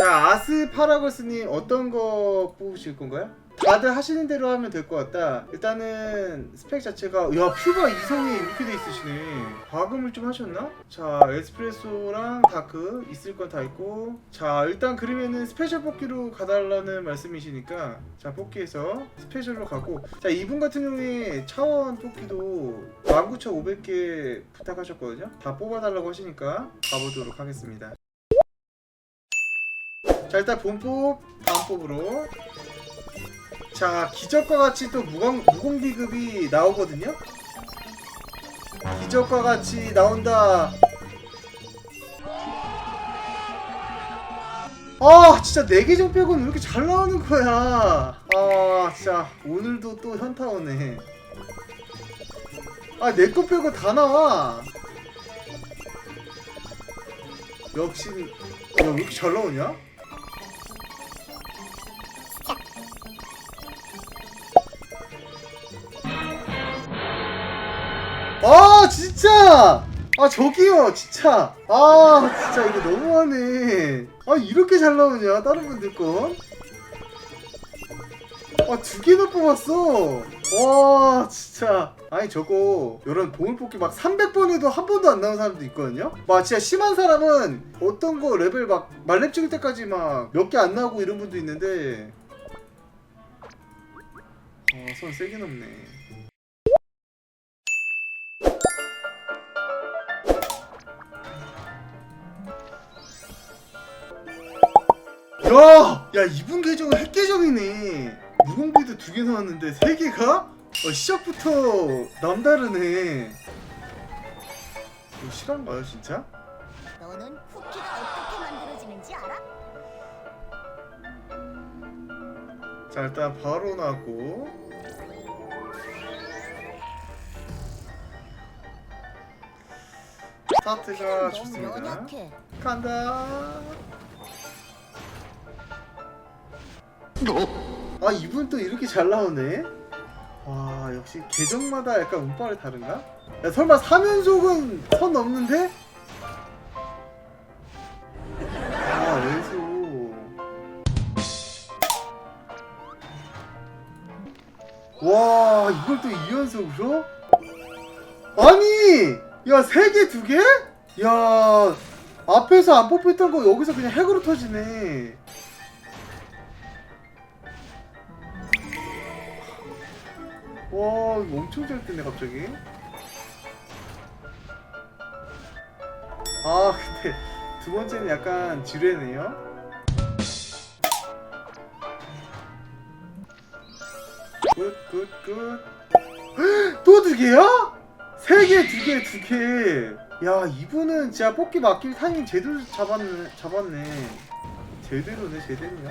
자 아스파라거스님 어떤 거 뽑으실 건가요? 다들 하시는 대로 하면 될 것 같다. 일단은 스펙 자체가 야 퓨가 이성이 이렇게 돼 있으시네. 과금을 좀 하셨나? 자 에스프레소랑 다크 있을 건 다 있고 자 일단 그러면은 스페셜 뽑기로 가달라는 말씀이시니까 자 뽑기에서 스페셜로 가고 자 이분 같은 경우에 차원 뽑기도 19,500개 부탁하셨거든요. 다 뽑아달라고 하시니까 가보도록 하겠습니다. 자 일단 다음 뽑으로. 자 기적과 같이 또 무공, 무공기급이 나오거든요? 기적과 같이 나온다. 아 진짜 4개 좀 빼고는 왜 이렇게 잘 나오는 거야? 아 진짜 오늘도 또 현타 오네. 아 내 거 빼고 다 나와. 역시 야왜 이렇게 잘 나오냐? 아 진짜! 아 저기요 진짜! 아 진짜 이거 너무하네. 아 이렇게 잘 나오냐 다른 분들 건아두 개나 뽑았어. 와 진짜. 아니 저거 이런 보물 뽑기 막 300번 해도 한 번도 안 나온 사람도 있거든요? 막 진짜 심한 사람은 어떤 거 레벨 막 말렙 찍을 때까지 막 몇 개 안 나오고 이런 분도 있는데. 어선 세게 넘네 야! 야 이분 계정은 핵 계정이네 무공비도 두 개 나왔는데 세 개가? 어, 시작부터 남다르네 이거 실한가요 진짜? 너는 쿠키가 어떻게 만들어지는지 알아? 자 일단 바로 나고 스타트가 좋습니다 연약해. 간다 아 이분 또 이렇게 잘 나오네 와 역시 계정마다 약간 운빨이 다른가? 야 설마 3연속은 선 넘는데? 아 왼수 와 이걸 또 2연속으로? 아니 야 3개 2개? 야 앞에서 안 뽑혔던 거 여기서 그냥 핵으로 터지네 와 이거 엄청 잘 뜨네 갑자기 아 근데 두 번째는 약간 지뢰네요 굿굿굿 또두 개야? 세 개, 두 개, 두 개. 야, 이분은 진짜 뽑기 맡길 타이밍 제대로 잡았네. 잡았네. 제대로네, 제대로야.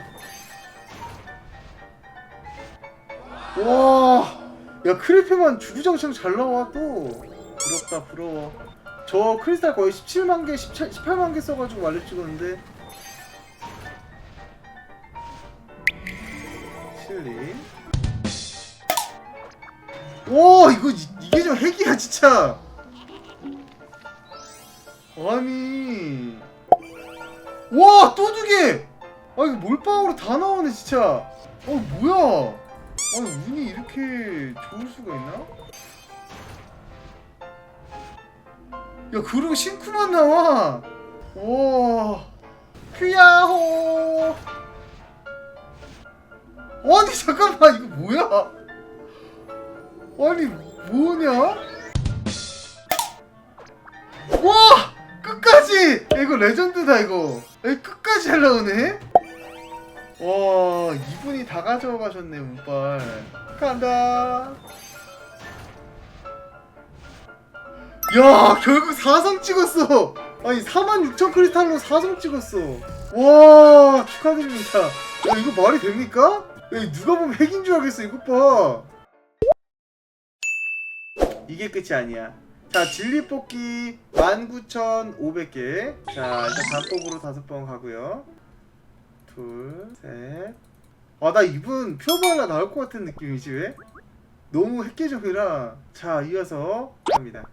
와, 야 크리페만 주구장창 잘 나와 또. 부럽다, 부러워. 저 크리스탈 거의 17만 개, 17, 18만 개 써가지고 말렙 찍었는데. 칠리. 와 이거 이- 이게 좀 핵이야 진짜 아니 와또 두개 아 이거 몰빵으로 다 나오네 진짜 어 뭐야 아니 운이 이렇게 좋을 수가 있나? 야 그리고 싱크만 나와! 와. 퓨야호! 아니 잠깐만 이거 뭐야? 아니 뭐냐? 와! 끝까지! 야, 이거 레전드다 이거. 야, 끝까지 잘 나오네 와 이분이 다 가져가 가셨네 운빨 간다 야 결국 4성 찍었어 아니 46,000 크리스탈로 4성 찍었어 와 축하드립니다 야 이거 말이 됩니까? 야, 누가 보면 핵인 줄 알겠어 이것 봐 이게 끝이 아니야. 자, 진리 뽑기 19,500개. 자, 일단 단법으로 다섯 번 가고요. 둘, 셋. 아, 나 이분 표발라 나올 것 같은 느낌이지, 왜? 너무 획기적이라. 자, 이어서 갑니다.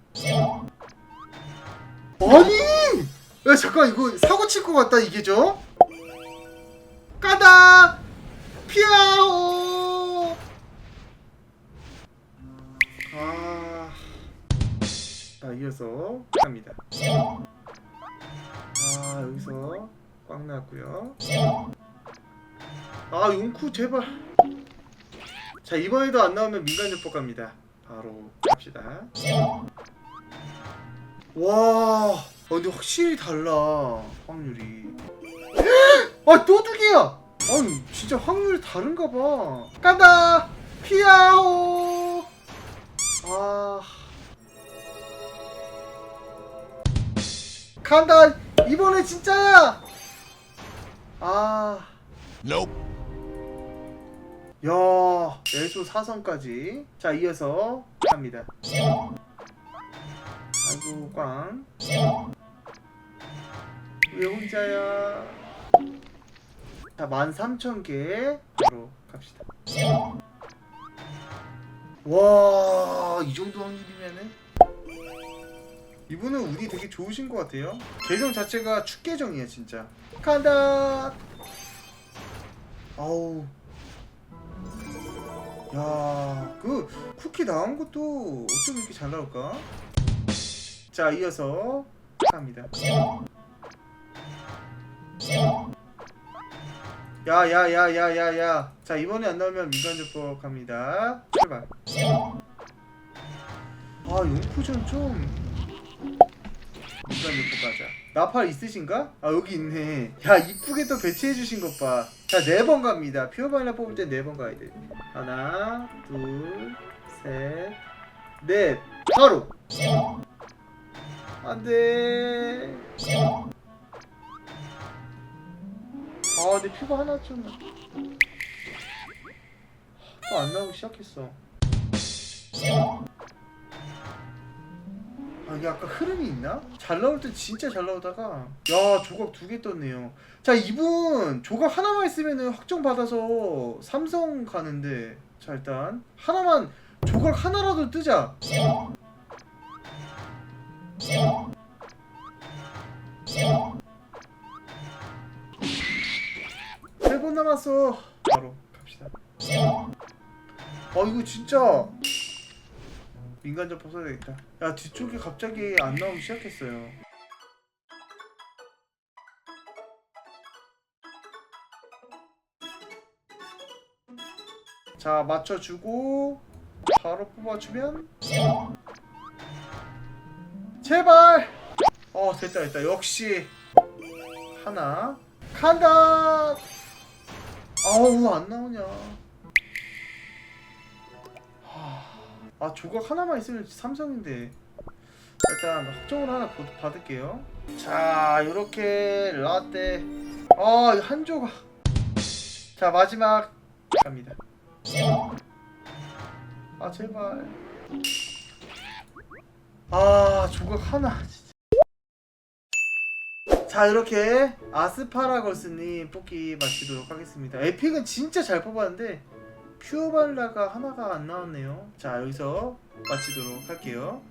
아니! 야, 잠깐, 이거 사고 칠 것 같다, 이게 죠? 간다 피아오 아, 자 이어서 갑니다. 아 여기서 꽉 나왔고요. 아 용쿠 제발. 자 이번에도 안 나오면 민간 요법 갑니다. 바로 갑시다. 와, 어, 근데 확실히 달라 확률이. 두 개야. 아니 진짜 확률이 다른가 봐. 간다 피아오. 아. 간다 이번에 진짜야. 아. Nope. 야, 내수 사선까지. 자, 이어서 갑니다. 아이고, 꽝. 왜 혼자야? 자, 13,000개. 바로 갑시다. 와, 이 정도 확률이면은? 이분은 운이 되게 좋으신 것 같아요. 계정 자체가 축계정이에요, 진짜. 간다! 아우. 야, 그 쿠키 나온 것도 어쩜 이렇게 잘 나올까? 자, 이어서 갑니다. 야, 야, 야, 야, 야, 야. 자, 이번에 안 나오면 민간조법 갑니다. 출발. 아, 용쿠전 좀 민간조법 가자. 나팔 있으신가? 아, 여기 있네. 야, 이쁘게 또 배치해 주신 것 봐. 자, 네 번 갑니다. 퓨어바일라 뽑을 때 네 번 가야 돼. 하나, 둘, 셋, 넷. 바로. 안 돼. 아, 내 퓨가 하나 좀. 또 안 나오기 시작했어. 아, 이게 아까 흐름이 있나? 잘 나올 때 진짜 잘 나오다가 야 조각 두 개 떴네요. 자 이분 조각 하나만 있으면은 확정 받아서 삼성 가는데 자 일단 하나만 조각 하나라도 뜨자. 세 번 남았어. 바로 갑시다. 아 이거 진짜 민간접법 써야 되겠다. 야 뒤쪽에 갑자기 안 나오기 시작했어요. 자 맞춰주고 바로 뽑아주면 제발! 어 됐다 됐다. 역시 하나. 간다! 아우 안 나오냐 아 조각 하나만 있으면 삼성인데. 일단 확정을 하나 보- 받을게요. 자 요렇게 라떼. 아한 조각. 자 마지막 갑니다. 아 제발. 아 조각 하나 진짜. 자 이렇게 아스파라거스님 뽑기 마치도록 하겠습니다. 에픽은 진짜 잘 뽑았는데 퓨어발라가 하나가 안 나왔네요. 자, 여기서 마치도록 할게요.